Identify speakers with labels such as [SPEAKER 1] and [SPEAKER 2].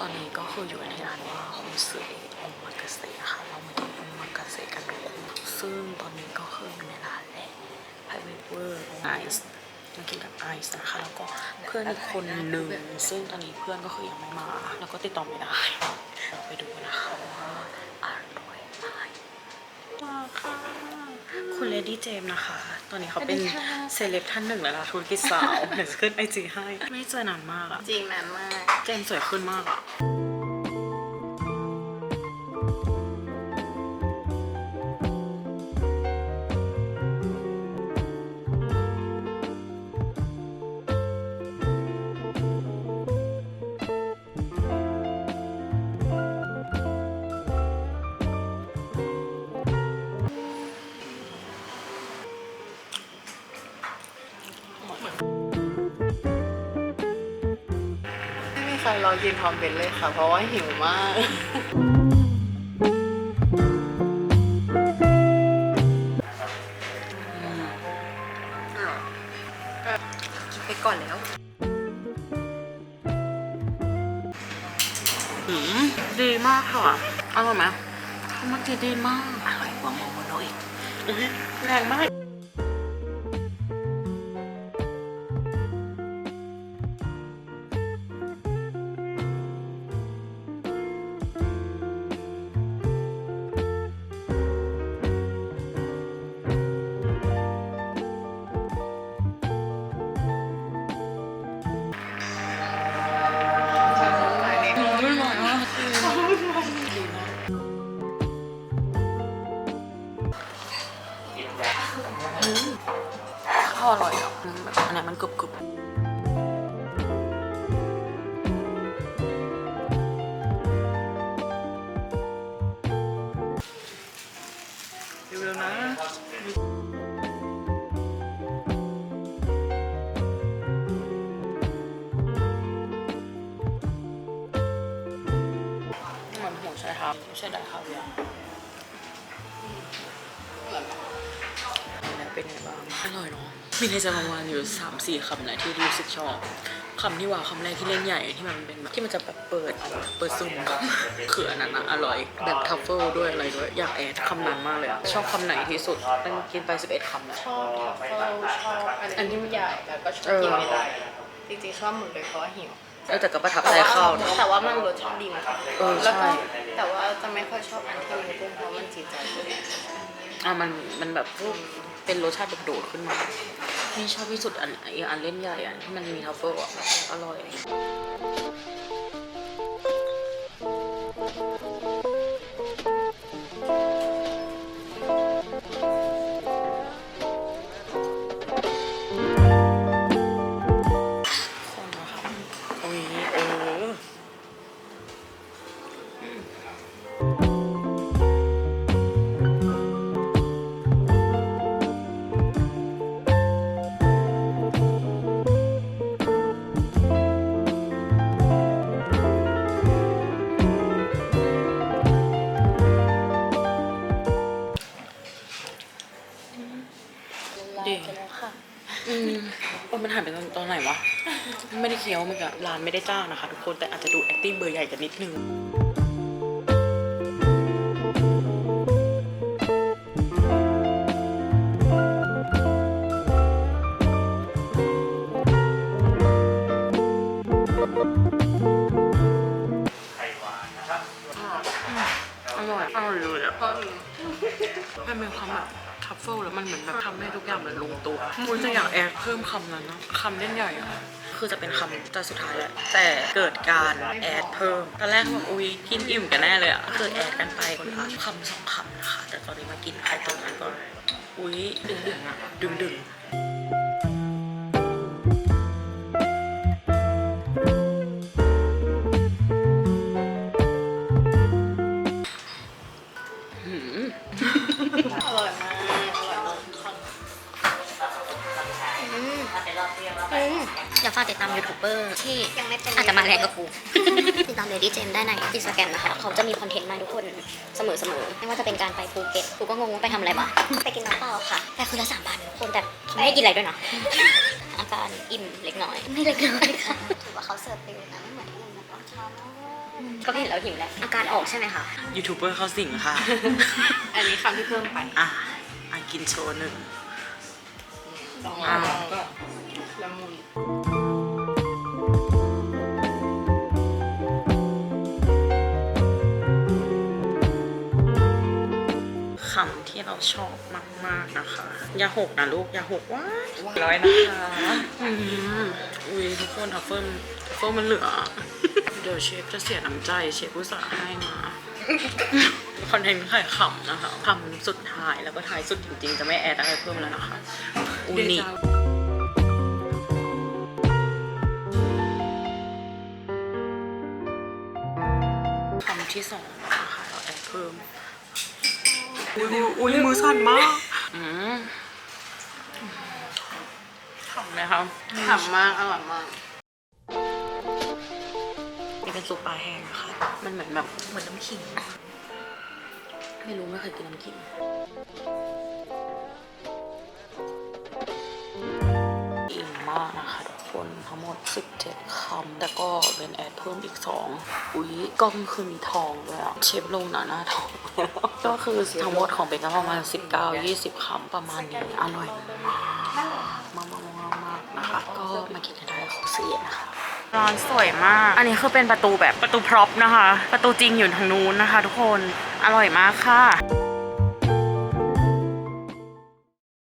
[SPEAKER 1] ตอนนี้ก็คืออยู่ในร้านว่าโฮมเซอองมากาเซค่ะเรามากินองมากาเซกันทุกคนซึ่งตอนนี้ก็คืออยู่ในร้านแหละไฮเวเวอร์ไอซ์มากินกับไอซ์นะคะแล้วก็เพื่อนอีกคนหนึ่งซึ่งตอนนี้เพื่อนก็คือยังไม่มา แล้วก็ติดต่อไม่ได้เราไปดูนะคะว่าอร่อยไหมมาค่ะ คุณเลดี้เจมนะคะ ตอนนี้เขาเป็นเซเลบท่านหนึ่งแล้วนะธุรกิจสาวเดี๋ยวจะขึ้นไอจีให้ ไม่เจอนานมากอะ
[SPEAKER 2] จริงนานมาก
[SPEAKER 1] เจมส์สวยขึ้นมากอะ
[SPEAKER 2] ไม่มีใครรอกินพร้อมเบนเลยค่ะ เพราะว่าหิวมากกินไปก่อนแล้ว
[SPEAKER 1] หืมดีมากค่ะ อร่อยไหมมันดีดีมาก อร่อยกว่าโมโมโนอีกอุ๊ยแรงมาก อร่อยอะมันแบบอันไหนมันกรึบกรึบเร็วๆนะมันหัวใช่ครับไม่ใช่ได้ข้าวเดียว เป็นไงบ้าง อร่อยเนาะ มีในจะประมาณอยู่สามสี่คำแหละที่รู้สึกชอบคำที่ว่าคำแรกที่เล่นใหญ่ที่มันเป็นแบบที่มันจะแบบเปิดเปิดซุ่มอะคืออันนั้นอะอร่อยแบบทัฟเฟิลด้วยอะไรด้วยอยากแอดคำนั้นมากเลยอะชอบคำไหนที่สุดมันกินไป 11คำแล้ว
[SPEAKER 2] ชอบทัฟเฟิลชอบอันที่มันใหญ่แต่ก็ชอบ
[SPEAKER 1] เออ
[SPEAKER 2] กินไม่ได้จริงๆชอบหมดเลยเพราะว่าหิว
[SPEAKER 1] เออแต่ก็ประทับใจข้าวเนอะ
[SPEAKER 2] แต่ว่ามันรสชาติดีมาก
[SPEAKER 1] เออ
[SPEAKER 2] แล้วก็
[SPEAKER 1] ใช่
[SPEAKER 2] แต่ว่าจะไม่ค่อยชอบอันที่มันกุ้งเพราะมันจีดใจเลย
[SPEAKER 1] อะมันมันแบบ เป็นรสชาติแบบโดดขึ้นมา นี่ชอบที่สุดอันไออันเล่นใหญ่อันที่มันมีทัฟเฟิลอะอร่อย เออมันหันไปตอนตอนไหนวะ ไม่ได้เคี้ยวเมื่อกี้ร้านไม่ได้จ้างนะคะทุกคนแต่อาจจะดู acting เบอร์ใหญ่กันนิดนึงอร่อย อร่อยเลยอะมันเป็นความแบบ ทัฟเฟิลแล้วมันเหมือนแบบทำให้ทุกอย่างมันลงตัวคุณจะอยากแอดเพิ่มคำนั้นนะคำเล่นใหญ่อะคือจะเป็นคำแต่สุดท้ายแหละแต่เกิดการแอดเพิ่มตอนแรกแบบอุ้ยกินอิ่มกันแน่เลยอะเกิดแอดกันไปคนละคำสองคำนะคะ แต่ตอนนี้มากินไข่ตรงนั้นก่อนอุ้ยดึงดึงอะดึงดึงๆหืม
[SPEAKER 2] อร่อยมากอยาก
[SPEAKER 3] ฝากติดตามยูทูบเบอร์ที่อาจจะมาแรงกับกู ติดตามเลดี้เจมได้ในอินสตาแกรมนะคะ เขาจะมีคอนเทนต์มาให้ทุกคนเสมอๆไม่ว่าจะเป็นการไปภูเก็ตกูก็งงว่าไปทำอะไรมาไปกินน้ำเปล่าค่ะแต่คือละสามพันทุกคนแต่เขาไม่ให้กินอะไรด้วยนะอาการอิ่มเล็กน้อย ไม่เล็กน้อยค่ะถือว่าเขาเสิร์ฟไปอยู่นะไม่เหมือนที่อื่นนะตอนเช้า มากก็เห็นแล้วหิวแหละอาการออกใช่ไหมคะ
[SPEAKER 1] ยูทูบเบอร์เข้าสิงค่ะ
[SPEAKER 2] อันนี้คำที่เพิ่มไป
[SPEAKER 1] อะอะกินโชว์หนึ่ง
[SPEAKER 2] ลอง
[SPEAKER 1] อ่า
[SPEAKER 2] ลองก็ละมุน
[SPEAKER 1] คำที่เราชอบมาก ๆ นะคะ อย่าหกนะลูก อย่าหกว้ายร้อยนะคะอืมอุ้ยทุกคนทัฟเฟิลทัฟเฟิลมันเหลือเดี๋ ยวเชฟจะเสียน้ำใจเชฟอุตส่าห์ให้มาคอนเทนต์ขายขำนะคะคำสุดท้ายแล้วก็ท้ายสุดจริงๆ จะไม่แอดอะไรเพิ่มแล้วนะคะอูนิคำที่สองนะคะเราแอดเพิ่มอุ้ยอุ้ยมือสั่นมากอืมขำไหมครับ
[SPEAKER 2] ขำมากอร่อยมาก
[SPEAKER 1] นี่ เป็นซุปปลาแห้งนะคะ มันเหมือนแบบเหมือนน้ำขิง ไม่รู้ไม่เคยกินน้ำขิงอิ่มมากนะคะทุกคนทั้งหมด 17 คำ แต่ก็เป็นแอดเพิ่มอีก 2 อุ๊ยกล้องคือมีทองด้วยอะเชฟลงหนาหน้าทอง ก็คือทั้งหมดของเป็นก็ประมาณ 19-20 คำประมาณนี้อร่อยมากมาก ร้อนสวยมาก อันนี้คือเป็นประตูแบบประตูพร็อพนะคะ ประตูจริงอยู่ทางนู้นนะคะ ทุกคน อร่อยมากค่ะ